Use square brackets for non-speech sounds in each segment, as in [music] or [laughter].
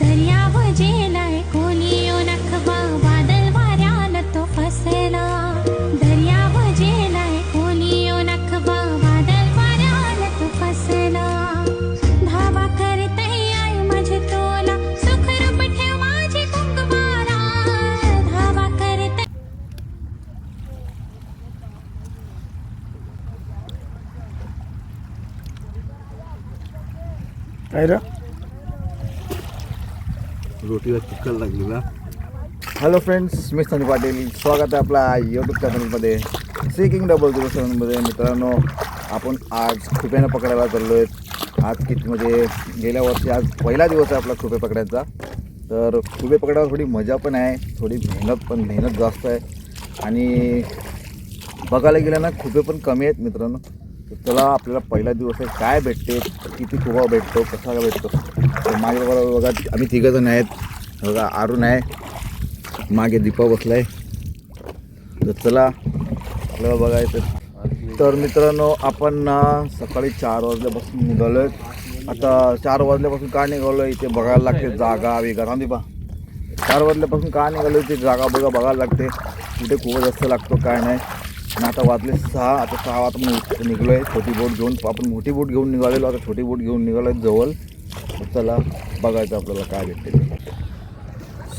धन्या भजे रोटीला चिकन लागलेला. हॅलो फ्रेंड्स मी संजय पाटील. स्वागत आहे आपला यूट्यूब चॅनलमध्ये सिकिंग डबल झिरो सेवनमध्ये मित्रांनो आपण आज खुप्यानं पकडायला चाललो आहेत आज किती म्हणजे गेल्या वर्षी आज पहिला दिवस आहे आपला खुपे पकडायचा. तर खुपे पकडायला थोडी मजा पण आहे थोडी मेहनत पण मेहनत जास्त आहे. आणि बघायला गेलं ना खुपे पण कमी आहेत मित्रांनो. तर चला आपल्याला पहिला दिवस आहे. काय भेटते किती खुबा भेटतो कसा भेटतो तर माझ्याबरोबर बघा. आम्ही तिघंजण आहेत. बघा अरुण आहे. मागे दीपा बसलाय. तर चला आपल्याला बघायचं. तर मित्रांनो आपण सकाळी चार वाजल्यापासून निघालो आता चार वाजल्यापासून का निघालो इथे बघायला लागते जागा वेगा ना दीपा. चार वाजल्यापासून का निघालो इथे जागा बघा बघायला लागते. कुठे खूप जास्त लागतो काय नाही. आणि आता वाजले सहा आता सहा आता मी निघलो आहे छोटी बोट घेऊन आपण मोठी बोट घेऊन निघालेलो. आता छोटी बोट घेऊन निघालो आहे जवळ. तर चला बघायचं आपल्याला काय भेटते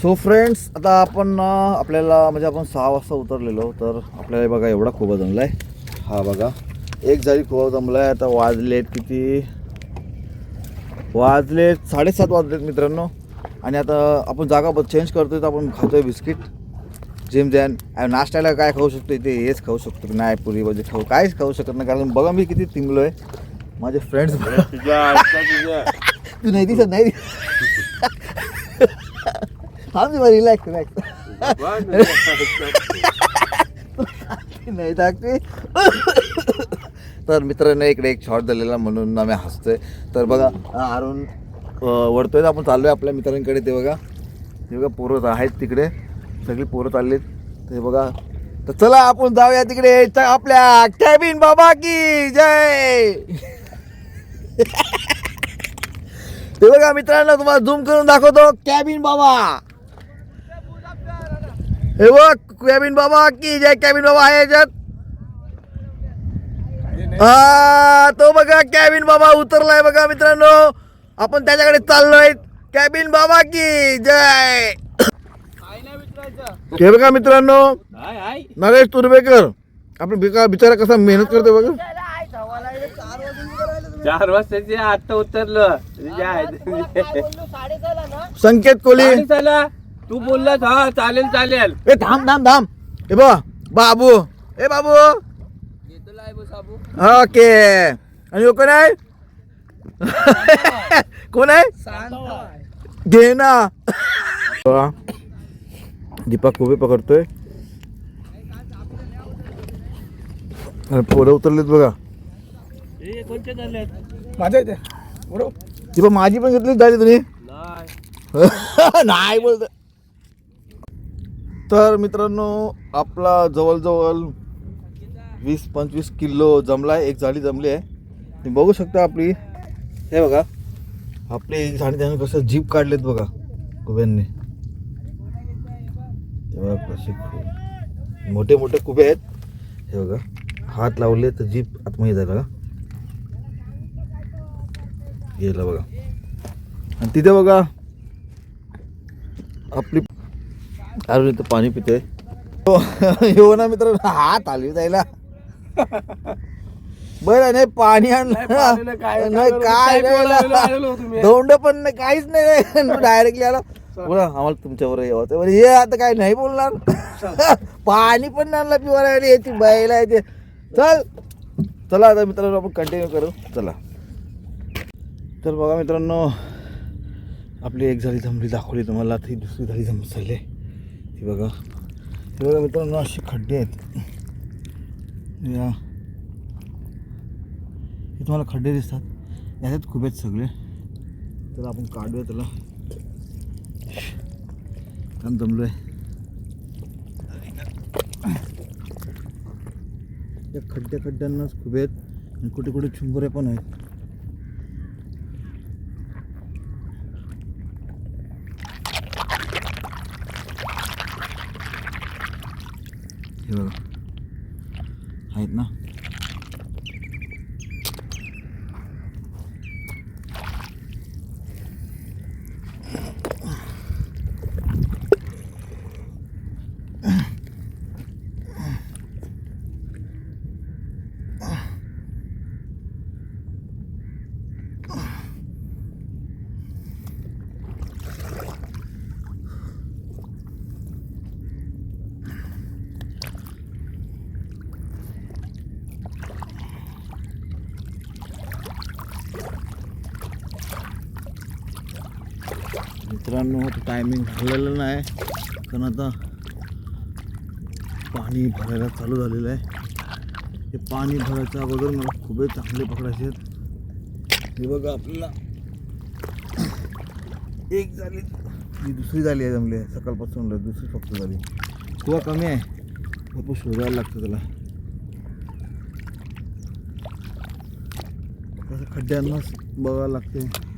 सो फ्रेंड्स आता आपण आपल्याला म्हणजे आपण सहा वाजता उतरलेलो तर आपल्याला बघा एवढा खोबा जमला आहे हा बघा एक जरी खोबा जमला आहे आता वाजलेत किती? वाजले साडेसात वाजलेत मित्रांनो. आणि आता आपण जागा चेंज करतोय तर आपण खातोय बिस्किट. जिम जॅन नाश्त्याला काय खाऊ शकतो इथे हेच खाऊ शकतो. नाही पुरी भाजी खाऊ काहीच खाऊ शकत नाही. कारण बघा मी किती तिंबलो आहे माझे फ्रेंड्स [laughs] तू नाही दिसत नाही [laughs] हा मी रिलॅक्स रिलॅक्स नाही टाकते. तर मित्रांनो इकडे एक शॉट झालेला म्हणून आम्ही हसतोय. तर बघा अरुण अं, वरतोय तर आपण चाललोय आपल्या मित्रांकडे ते बघा. ते बघा पोरं आहेत तिकडे. सगळी पोरं चाललीत. ते बघा. तर चला आपण जाऊया तिकडे. च- आपल्या कॅबिन बाबा की जय. [laughs] ते बघा मित्रांनो तुम्हाला झूम करून दाखवतो. कॅबिन बाबा हे बघ कॅबिन बाबा की जय कॅबिन बाबा आहे याच्यात. हा तो बघा कॅबिन बाबा उतरलाय बघा मित्रांनो. आपण त्याच्याकडे चाललोय. कॅबिन बाबा की जय. हे बघा मित्रांनो. नरेश तुर्वेकर. आपण बिका बिचारा कसा मेहनत करते बघा. चार वाजताचे आता उतरलं. संकेत चला तू बोललास हा चालेल चालेल. ए थांब थांब थांब. हे बघ बाबू. ए बाबू. ओके. आणि कोण आहे? [laughs] कोण आहे? घे ना दीपक उभे पकडतोय. पोरं उतरलेत बघा. माझ्या इथे. माझी पण घेतली झाली तुम्ही. नाही. [laughs] बोलत तर मित्रांनो आपला जवळजवळ वीस पंचवीस किलो जमला आहे एक झाडी जमली आहे. तुम्ही बघू शकता आपली. हे बघा. आपली एक झाडी त्याने कसं जीप काढलेत बघा कुब्यांनी तेव्हा कसे मोठे मोठे कुबे आहेत. हे बघा. हात लावले तर जीप आतमध्ये जायला बघा. गेलं बघा. आणि तिथे बघा आपली अरे इथं पाणी पितोय. हो ना मित्र हात आली जायला. बरं नाही पाणी आणलं. काय- नाही काय? धोंड पण नाही काहीच नाही डायरेक्टली आला. बोला आम्हाला तुमच्यावर यावं म्हणे, हे आता काय नाही बोलणार. पाणी पण आणलं पिवायला याची बायला येते चल. चला आता मित्रांनो आपण कंटिन्यू करू. चला. तर बघा मित्रांनो आपली एक झाली जमली दाखवली तुम्हाला. ती दुसरी झाली जम चालली ती बघा. ती बघा मित्रांनो असे खड्डे आहेत. या. हे तुम्हाला खड्डे दिसतात. याच्यात खूप आहेत सगळे. तर आपण काढूया त्याला. काम जमलो आहे या खड्ड्या खड्ड्यांनाच खूप आहेत. आणि कुठे कुठे चुंबरे पण आहेत. हे बघा. आहेत ना? मित्रांनो टायमिंग झालेलं नाही कारण आता पाणी भरायला चालू झालेलं आहे. हे पाणी भरायच्या अगोदर मला खूपच चांगले पकडायचे आहेत. हे बघा आपल्याला एक झाली ही दुसरी झाली आहे जमली आहे. सकाळपासून दुसरी फक्त झाली. किंवा कमी आहे. भरपूर शोधायला लागतं त्याला. खड्ड्यांनाच बघावं लागते.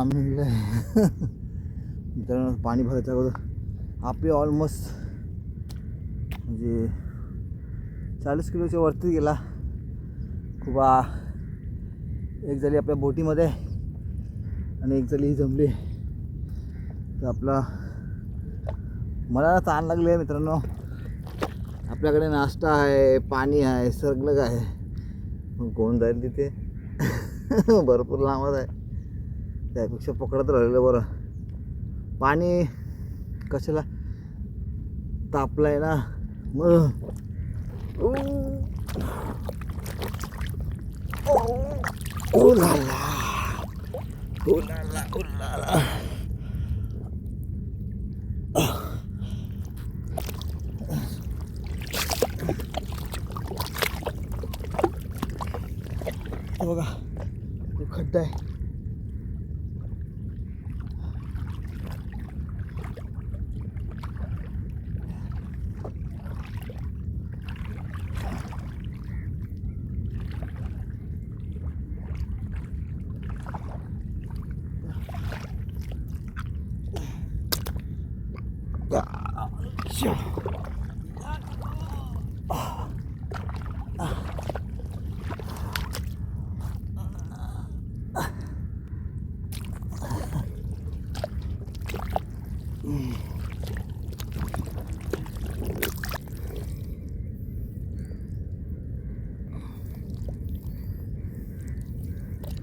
आम्ही आहे मित्रांनो पाणी भरायच्या अगोदर. आपली ऑलमोस्ट म्हणजे चाळीस किलोच्या वरती गेला. खूप एक झाली आपल्या बोटीमध्ये आणि एक झाली ही जमली. तर आपला मला ताण लागले आहे मित्रांनो. आपल्याकडे नाश्ता आहे पाणी आहे सगळं आहे. मग कोण जाईल तिथे? [laughs] भरपूर लांबच आहे. त्यापेक्षा पकडत राहिलेलं बरं पाणी कशाला तापलंय ना मग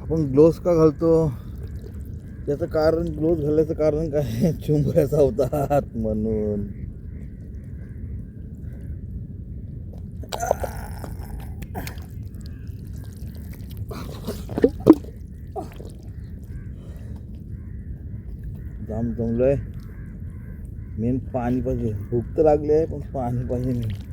आपण ग्लोव्स का घालतो त्याचं कारण ग्लोव्स घालायचं कारण काय? [laughs] चुंबऱ्याचा होतात म्हणून. जाम जमलोय. मेन पाणी पाहिजे. भूक तर लागली आहे पण पाणी पाहिजे नाही.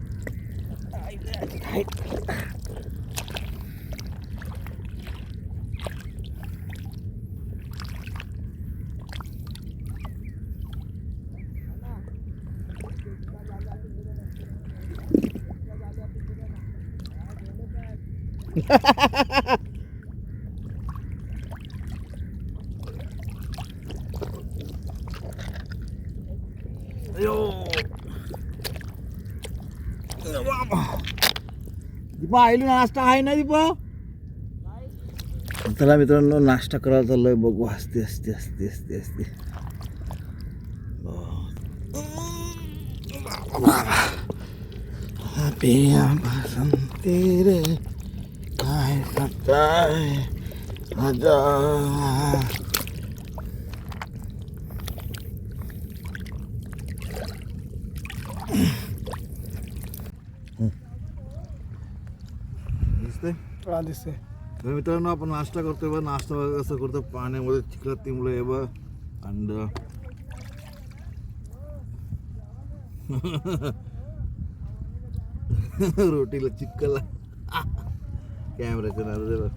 दीपा आईली नाश्ता आहे ना दीपा चला मित्रांनो नाश्ता करायला चाललोय बघू हसते हसते हसते हसते हसते पिया बसंती रे काय आजा दिसतंय? हा दिसते तर मित्रांनो आपण नाश्ता करतोय बघ. नाश्ता बघा कसं करतो पाण्यामध्ये चिखलात तिमुळे आहे बघ. अंड. [laughs] रोटीला चिक्कला कॅमेराच्या नादात बघ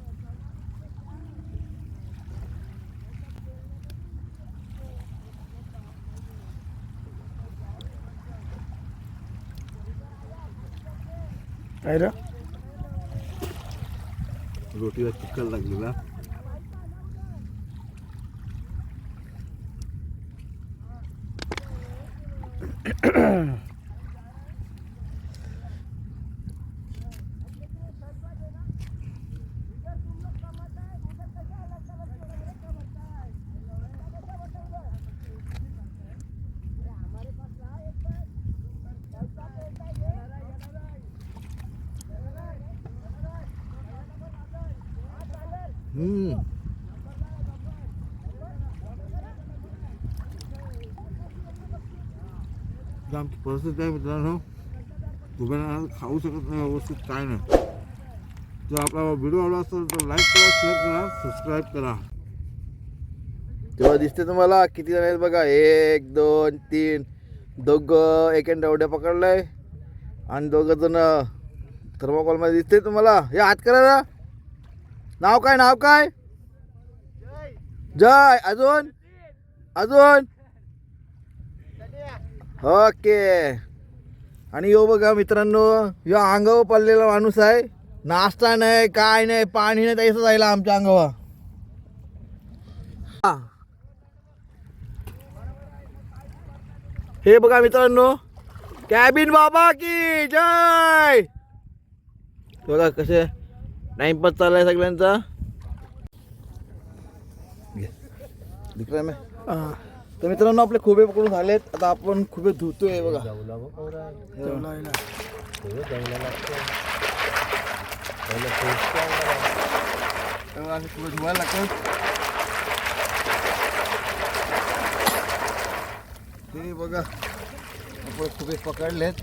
काय रे रोटीला चिक्कल लागलेला हम्म आमची परिस्थिती आहे मित्रांनो. उभ्या खाऊ शकत नाही व्यवस्थित काय नाही. जर आपला व्हिडिओ आवडला असेल तर लाईक करा शेअर करा सबस्क्राईब करा. तेव्हा दिसते तुम्हाला किती जण आहेत बघा. एक दोन तीन. दोघं एक डवड्या पकडलाय. आणि दोघं जण थर्माकोलमध्ये दिसते तुम्हाला. हे हात करा ना नाव काय नाव काय? जय अजून? अजून? ओके. आणि यो बघा मित्रांनो यो अंगावर पडलेला माणूस आहे. नाश्ता नाही काय नाही पाणी नाही तसं जायला आमच्या अंगावर. हा. हे बघा मित्रांनो कॅबिन बाबा की जय. बघा कसे टाइमपास चाललाय सगळ्यांचा. मी हा. तर मित्रांनो आपले खुबे पकडून झालेत. आता आपण खुबे धुतोय बघा. खुबे धुवायला लागतात ते बघा. आपण खुबे पकडलेत.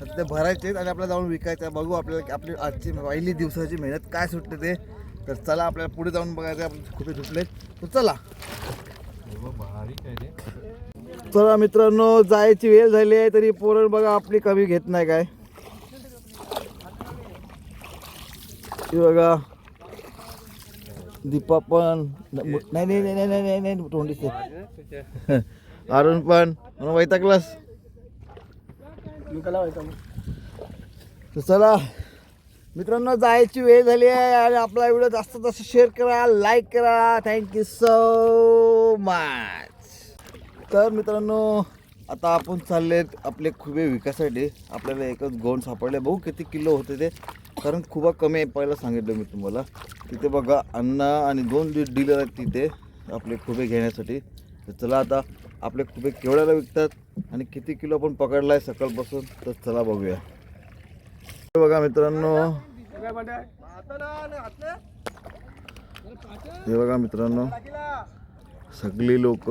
तर ते भरायचे आणि आपल्याला जाऊन विकायचं बघू आपल्याला आपली आजची पहिली दिवसाची मेहनत काय सुटते ते. तर चला आपल्याला पुढे जाऊन बघायचं आपण खुपे सुटले तर चला. चला मित्रांनो जायची वेळ झाली आहे तरी पोरण बघा आपली कमी घेत नाही काय. बघा. दीपा पण. नाही नाही नाही नाही नाही नाही तोंड [laughs] अरुण पण. म्हणून वैतागलास मी कला व्हायचा मग तर चला मित्रांनो जायची वेळ झाली आहे आणि आपला व्हिडिओ जास्त जास्त शेअर करा लाईक करा. थँक्यू सो मच तर मित्रांनो आता आपण चाललेत आपले खुबे विकासाठी. आपल्याला एकच गोंड सापडले बघू किती किलो होते ते. कारण खूप कमी आहे पहिला सांगितलं मी तुम्हाला. तिथे बघा अन्न आणि दोन डीलर आहेत तिथे आपले खुबे घेण्यासाठी. तर चला आता आपले खुबे केवढ्याला विकतात? आणि किती किलो आपण पकडला आहे सकाळपासून तर चला बघूया. हे बघा मित्रांनो. हे बघा मित्रांनो. सगळी लोक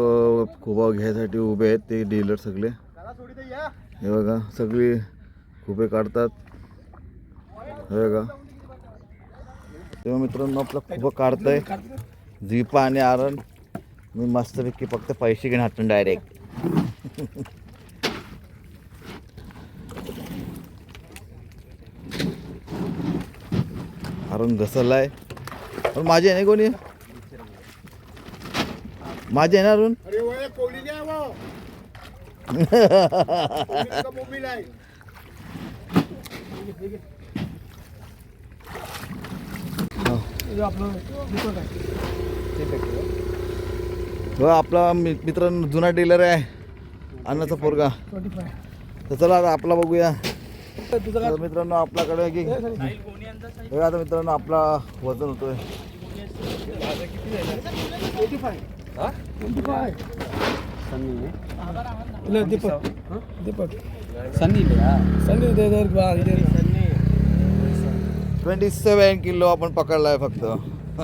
खुबा घ्यायसाठी उभे आहेत ते डीलर सगळे. हे बघा सगळी खुबे काढतात. हे बघा. तेव्हा मित्रांनो आपला खूप काढतंय. झिपा आणि आरण. मी मस्तपैकी फक्त पैसे घेऊन हातून डायरेक्ट [laughs] आरण घसरलाय. पण माझी आहे नाही कोणी? माझी आहे ना अरुण? हे आपलं दीपक आहे [laughs] आपला मि- मित्रांनो जुना डीलर आहे. अन्नाचा पोरगा. तर चला आता आपला बघूया. मित्रांनो आपल्याकडे की? बघा आता मित्रांनो आपला वजन होतोय. ट्वेंटी सेवन किलो आपण पकडलाय फक्त. [laughs]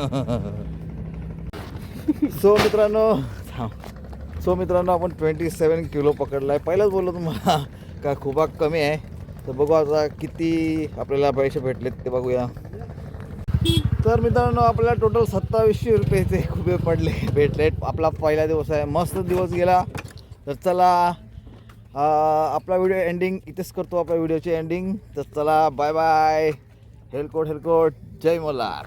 सो मित्रांनो सो मित्रांनो आपण ट्वेंटी सेवन किलो पकडला आहे पहिलाच बोललो तुम्हाला का खूप कमी आहे? तर बघू आता किती आपल्याला पैसे भेटलेत ते बघूया. तर मित्रांनो आपल्याला टोटल सत्तावीसशे रुपयाचे खुबे पडले भेटले आपला पहिला दिवस आहे. मस्त दिवस गेला. तर चला आपला व्हिडिओ एंडिंग इथेच करतो आपल्या व्हिडिओची एंडिंग तर चला बाय बाय हेलकोट हेलकोट जय मल्हार